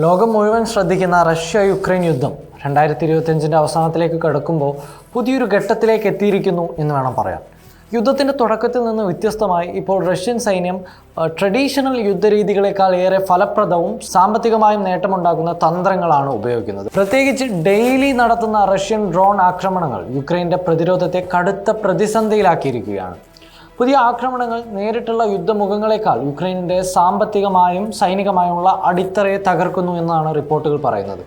ലോകം മുഴുവൻ ശ്രദ്ധിക്കുന്ന റഷ്യ യുക്രൈൻ യുദ്ധം രണ്ടായിരത്തി ഇരുപത്തിയഞ്ചിന്റെ അവസാനത്തിലേക്ക് കടക്കുമ്പോൾ പുതിയൊരു ഘട്ടത്തിലേക്ക് എത്തിയിരിക്കുന്നു എന്ന് വേണം പറയാൻ. യുദ്ധത്തിന്റെ തുടക്കത്തിൽ നിന്ന് വ്യത്യസ്തമായി ഇപ്പോൾ റഷ്യൻ സൈന്യം ട്രഡീഷണൽ യുദ്ധരീതികളെക്കാൾ ഏറെ ഫലപ്രദവും സാമ്പത്തികമായും നേട്ടമുണ്ടാക്കുന്ന തന്ത്രങ്ങളാണ് ഉപയോഗിക്കുന്നത്. പ്രത്യേകിച്ച് ഡെയിലി നടത്തുന്ന റഷ്യൻ ഡ്രോൺ ആക്രമണങ്ങൾ യുക്രൈന്റെ പ്രതിരോധത്തെ കടുത്ത പ്രതിസന്ധിയിലാക്കിയിരിക്കുകയാണ്. പുതിയ ആക്രമണങ്ങൾ നേരിട്ടുള്ള യുദ്ധമുഖങ്ങളെക്കാൾ യുക്രൈനിന്റെ സാമ്പത്തികമായും സൈനികമായുമുള്ള അടിത്തറയെ തകർക്കുന്നു എന്നാണ് റിപ്പോർട്ടുകൾ പറയുന്നത്.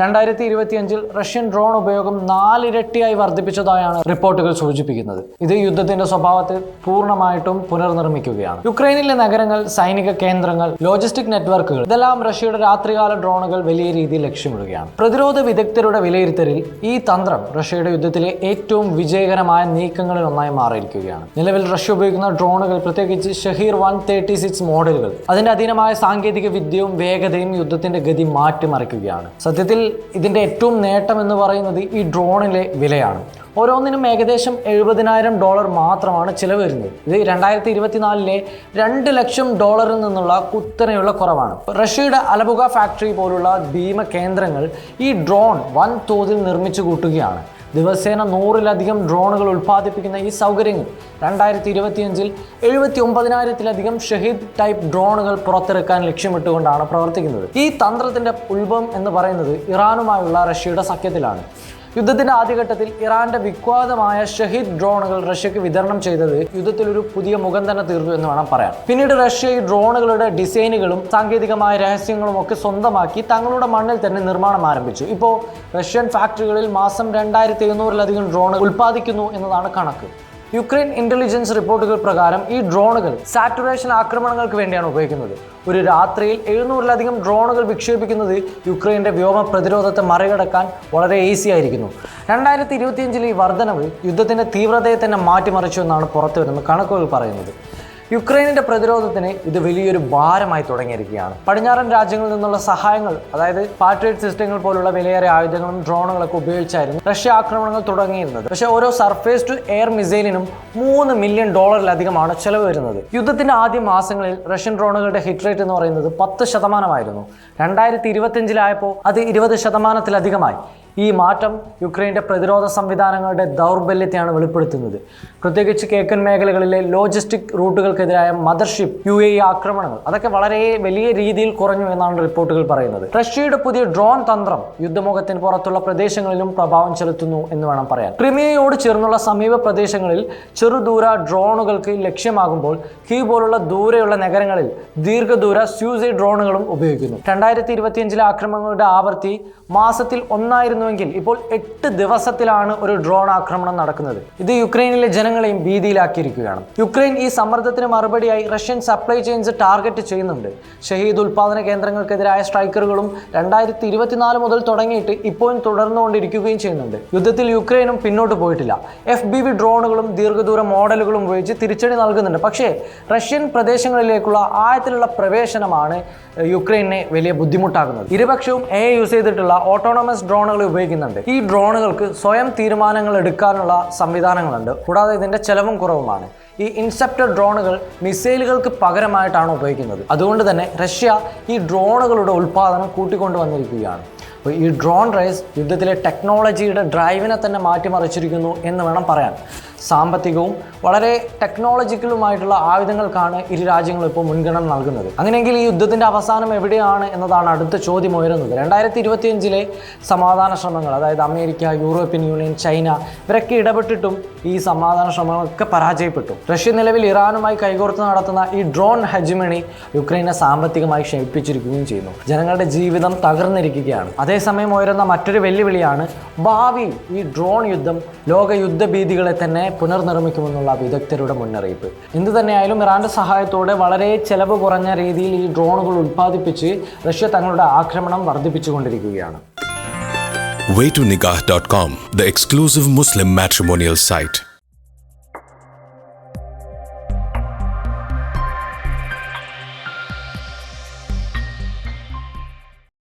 രണ്ടായിരത്തി ഇരുപത്തിയഞ്ചിൽ റഷ്യൻ ഡ്രോൺ ഉപയോഗം നാലിരട്ടിയായി വർദ്ധിപ്പിച്ചതായാണ് റിപ്പോർട്ടുകൾ സൂചിപ്പിക്കുന്നത്. ഇത് യുദ്ധത്തിന്റെ സ്വഭാവത്തെ പൂർണമായിട്ടും പുനർനിർമ്മിക്കുകയാണ്. യുക്രൈനിലെ നഗരങ്ങൾ സൈനിക കേന്ദ്രങ്ങൾ ലോജിസ്റ്റിക് നെറ്റ്വർക്കുകൾ ഇതെല്ലാം റഷ്യയുടെ രാത്രികാല ഡ്രോണുകൾ വലിയ രീതിയിൽ ലക്ഷ്യമിടുകയാണ്. പ്രതിരോധ വിദഗ്ധരുടെ വിലയിരുത്തലിൽ ഈ തന്ത്രം റഷ്യയുടെ യുദ്ധത്തിലെ ഏറ്റവും വിജയകരമായ നീക്കങ്ങളിൽ ഒന്നായി മാറിയിരിക്കുകയാണ്. നിലവിൽ റഷ്യ ഉപയോഗിക്കുന്ന ഡ്രോണുകൾ പ്രത്യേകിച്ച് ഷഹീർ വൺ തേർട്ടി സിക്സ് മോഡലുകൾ അതിന്റെ അധീനമായ സാങ്കേതിക വിദ്യയും വേഗതയും യുദ്ധത്തിന്റെ ഗതി മാറ്റിമറിക്കുകയാണ്. സത്യത്തിൽ ഇതിന്റെ ഏറ്റവും നേട്ടം എന്ന് പറയുന്നത് ഈ ഡ്രോണിലെ വിലയാണ്. ഓരോന്നിനും ഏകദേശം എഴുപതിനായിരം ഡോളർ മാത്രമാണ് ചിലവ് വരുന്നത്. ഇത് രണ്ടായിരത്തി ഇരുപത്തിനാലിലെ രണ്ട് ലക്ഷം ഡോളറിൽ നിന്നുള്ള കുത്തനെയുള്ള കുറവാണ്. റഷ്യയുടെ അലബുഗ ഫാക്ടറി പോലുള്ള ഭീമ കേന്ദ്രങ്ങൾ ഈ ഡ്രോൺ വൻ തോതിൽ നിർമ്മിച്ചു കൂട്ടുകയാണ്. ദിവസേന നൂറിലധികം ഡ്രോണുകൾ ഉൽപ്പാദിപ്പിക്കുന്ന ഈ സൗകര്യങ്ങൾ രണ്ടായിരത്തി ഇരുപത്തിയഞ്ചിൽ എഴുപത്തി ഒമ്പതിനായിരത്തിലധികം ഷഹീദ് ടൈപ്പ് ഡ്രോണുകൾ പുറത്തിറക്കാൻ ലക്ഷ്യമിട്ടുകൊണ്ടാണ് പ്രവർത്തിക്കുന്നത്. ഈ തന്ത്രത്തിന്റെ ഉത്ഭവം എന്ന് പറയുന്നത് ഇറാനുമായുള്ള റഷ്യയുടെ സഖ്യത്തിലാണ്. യുദ്ധത്തിന്റെ ആദ്യഘട്ടത്തിൽ ഇറാന്റെ വിഖ്യാതമായ ഷഹീദ് ഡ്രോണുകൾ റഷ്യക്ക് വിതരണം ചെയ്തത് യുദ്ധത്തിൽ ഒരു പുതിയ മുഖം തന്നെ തീർന്നു എന്ന് വേണം പറയാൻ. പിന്നീട് റഷ്യ ഈ ഡ്രോണുകളുടെ ഡിസൈനുകളും സാങ്കേതികമായ രഹസ്യങ്ങളും ഒക്കെ സ്വന്തമാക്കി തങ്ങളുടെ മണ്ണിൽ തന്നെ നിർമ്മാണം ആരംഭിച്ചു. ഇപ്പോൾ റഷ്യൻ ഫാക്ടറികളിൽ മാസം രണ്ടായിരത്തി എഴുന്നൂറിലധികം ഡ്രോണുകൾ ഉൽപ്പാദിക്കുന്നു എന്നതാണ് കണക്ക്. യുക്രൈൻ ഇന്റലിജൻസ് റിപ്പോർട്ടുകൾ പ്രകാരം ഈ ഡ്രോണുകൾ സാറ്റുറേഷൻ ആക്രമണങ്ങൾക്ക് വേണ്ടിയാണ് ഉപയോഗിക്കുന്നത്. ഒരു രാത്രിയിൽ എഴുന്നൂറിലധികം ഡ്രോണുകൾ വിക്ഷേപിക്കുന്നത് യുക്രൈന്റെ വ്യോമ പ്രതിരോധത്തെ മറികടക്കാൻ വളരെ ഈസി ആയിരിക്കുന്നു. രണ്ടായിരത്തി ഇരുപത്തിയഞ്ചിലെ ഈ വർധനവ് യുദ്ധത്തിന്റെ തീവ്രതയെ തന്നെ മാറ്റിമറിച്ചു എന്നാണ് പുറത്തു വരുന്ന കണക്കുകൾ പറയുന്നത്. യുക്രൈനിന്റെ പ്രതിരോധത്തിന് ഇത് വലിയൊരു ഭാരമായി തുടങ്ങിയിരിക്കുകയാണ്. പടിഞ്ഞാറൻ രാജ്യങ്ങളിൽ നിന്നുള്ള സഹായങ്ങൾ അതായത് പാട്രിയറ്റ് സിസ്റ്റങ്ങൾ പോലുള്ള വിലയേറെ ആയുധങ്ങളും ഡ്രോണുകളൊക്കെ ഉപയോഗിച്ചായിരുന്നു റഷ്യ ആക്രമണങ്ങൾ തുടങ്ങിയിരുന്നത്. പക്ഷേ ഓരോ സർഫേസ് ടു എയർ മിസൈലിനും മൂന്ന് മില്യൺ ഡോളറിലധികമാണ് ചെലവ് വരുന്നത്. യുദ്ധത്തിന്റെ ആദ്യ മാസങ്ങളിൽ റഷ്യൻ ഡ്രോണുകളുടെ ഹിറ്റ് റേറ്റ് എന്ന് പറയുന്നത് പത്ത് ശതമാനമായിരുന്നു. രണ്ടായിരത്തി ഇരുപത്തിയഞ്ചിലായപ്പോൾ അത് ഇരുപത് ശതമാനത്തിലധികമായി. ഈ മാറ്റം യുക്രൈന്റെ പ്രതിരോധ സംവിധാനങ്ങളുടെ ദൗർബല്യത്തെയാണ് വെളിപ്പെടുത്തുന്നത്. പ്രത്യേകിച്ച് കേക്കൻ മേഖലകളിലെ ലോജിസ്റ്റിക് റൂട്ടുകൾക്കെതിരായ മദർഷിപ്പ് യു എ ആക്രമണങ്ങൾ അതൊക്കെ വളരെ വലിയ രീതിയിൽ കുറഞ്ഞു എന്നാണ് റിപ്പോർട്ടുകൾ പറയുന്നത്. റഷ്യയുടെ പുതിയ ഡ്രോൺ തന്ത്രം യുദ്ധമുഖത്തിന് പുറത്തുള്ള പ്രദേശങ്ങളിലും പ്രഭാവം ചെലുത്തുന്നു എന്ന് വേണം പറയാൻ. ക്രിമിയയോട് ചേർന്നുള്ള സമീപ പ്രദേശങ്ങളിൽ ചെറുദൂര ഡ്രോണുകൾക്ക് ലക്ഷ്യമാകുമ്പോൾ കീ പോലുള്ള ദൂരെയുള്ള നഗരങ്ങളിൽ ദീർഘദൂര സ്യൂസൈ ഡ്രോണുകളും ഉപയോഗിക്കുന്നു. രണ്ടായിരത്തി ഇരുപത്തിയഞ്ചിലെ ആക്രമണങ്ങളുടെ ആവൃത്തി മാസത്തിൽ ഒന്നായിരുന്നുവെങ്കിൽ ഇപ്പോൾ എട്ട് ദിവസത്തിലാണ് ഒരു ഡ്രോൺ ആക്രമണം നടക്കുന്നത്. ഇത് യുക്രൈനിലെ ജനങ്ങളെയും ഭീതിയിലാക്കിയിരിക്കുകയാണ്. യുക്രൈൻ ഈ സമ്മർദ്ദത്തിന് മറുപടിയായി റഷ്യൻ സപ്ലൈ ചെയിൻസ് ടാർഗറ്റ് ചെയ്യുന്നുണ്ട്. ഷഹീദ് ഉൽപാദന കേന്ദ്രങ്ങൾക്കെതിരായ സ്ട്രൈക്കറുകളും രണ്ടായിരത്തി ഇരുപത്തിനാല് മുതൽ തുടങ്ങിയിട്ട് ഇപ്പോഴും തുടർന്നുകൊണ്ടിരിക്കുകയും ചെയ്യുന്നുണ്ട്. യുദ്ധത്തിൽ യുക്രൈനും പിന്നോട്ട് പോയിട്ടില്ല. എഫ് ബി വി ഡ്രോണുകളും ദീർഘദൂര മോഡലുകളും ഉപയോഗിച്ച് തിരിച്ചടി നൽകുന്നുണ്ട്. പക്ഷേ റഷ്യൻ പ്രദേശങ്ങളിലേക്കുള്ള ആഴത്തിലുള്ള പ്രവേശനമാണ് യുക്രൈനെ വലിയ ബുദ്ധിമുട്ടാക്കുന്നത്. ഇരുപക്ഷവും എ യൂസ് ചെയ്തിട്ടുള്ള ഓട്ടോണമസ് ഡ്രോണുകൾ ഉപയോഗിക്കുന്നുണ്ട്. ഈ ഡ്രോണുകൾക്ക് സ്വയം തീരുമാനങ്ങൾ എടുക്കാനുള്ള സംവിധാനങ്ങളുണ്ട്. കൂടാതെ ഇതിന്റെ ചെലവും കുറവുമാണ്. ഈ ഇൻസെപ്റ്റർ ഡ്രോണുകൾ മിസൈലുകൾക്ക് പകരമായിട്ടാണ് ഉപയോഗിക്കുന്നത്. അതുകൊണ്ട് തന്നെ റഷ്യ ഈ ഡ്രോണുകളുടെ ഉൽപ്പാദനം കൂട്ടിക്കൊണ്ടുവന്നിരിക്കുകയാണ്. അപ്പോൾ ഈ ഡ്രോൺ റേസ് യുദ്ധത്തിലെ ടെക്നോളജിയുടെ ഡ്രൈവിനെ തന്നെ മാറ്റിമറിച്ചിരിക്കുന്നു എന്ന് വേണം പറയാൻ. സാമ്പത്തികവും വളരെ ടെക്നോളജിക്കലുമായിട്ടുള്ള ആയുധങ്ങൾക്കാണ് ഇരു രാജ്യങ്ങളും ഇപ്പോൾ മുൻഗണന നൽകുന്നത്. അങ്ങനെയെങ്കിൽ ഈ യുദ്ധത്തിന്റെ അവസാനം എവിടെയാണ് എന്നതാണ് അടുത്ത ചോദ്യം ഉയരുന്നത്. രണ്ടായിരത്തി ഇരുപത്തിയഞ്ചിലെ സമാധാന ശ്രമങ്ങൾ അതായത് അമേരിക്ക യൂറോപ്യൻ യൂണിയൻ ചൈന ഇവരൊക്കെ ഇടപെട്ടിട്ടും ഈ സമാധാന ശ്രമങ്ങളൊക്കെ പരാജയപ്പെട്ടു. റഷ്യ നിലവിൽ ഇറാനുമായി കൈകോർത്ത് നടത്തുന്ന ഈ ഡ്രോൺ ഹജ്മണി യുക്രൈനെ സാമ്പത്തികമായി ക്ഷയിപ്പിച്ചിരിക്കുകയും ചെയ്യുന്നു. ജനങ്ങളുടെ ജീവിതം തകർന്നിരിക്കുകയാണ്. അതേസമയം ഉയരുന്ന മറ്റൊരു വെല്ലുവിളിയാണ് ഭാവി ഈ ഡ്രോൺ യുദ്ധം ലോക യുദ്ധഭീതികളെ തന്നെ പുനർനിർമ്മിക്കുമെന്നുള്ള വിദഗ്ധരുടെ മുന്നറിയിപ്പ് എന്തു തന്നെയായാലും ഇറാന്റെ സഹായത്തോടെ വളരെ ചെലവ് കുറഞ്ഞ രീതിയിൽ ഈ ഡ്രോണുകൾ ഉൽപ്പാദിപ്പിച്ച് റഷ്യ തങ്ങളുടെ ആക്രമണം വർദ്ധിപ്പിച്ചുകൊണ്ടിരിക്കുകയാണ് waytonikah.com, the exclusive Muslim matrimonial site.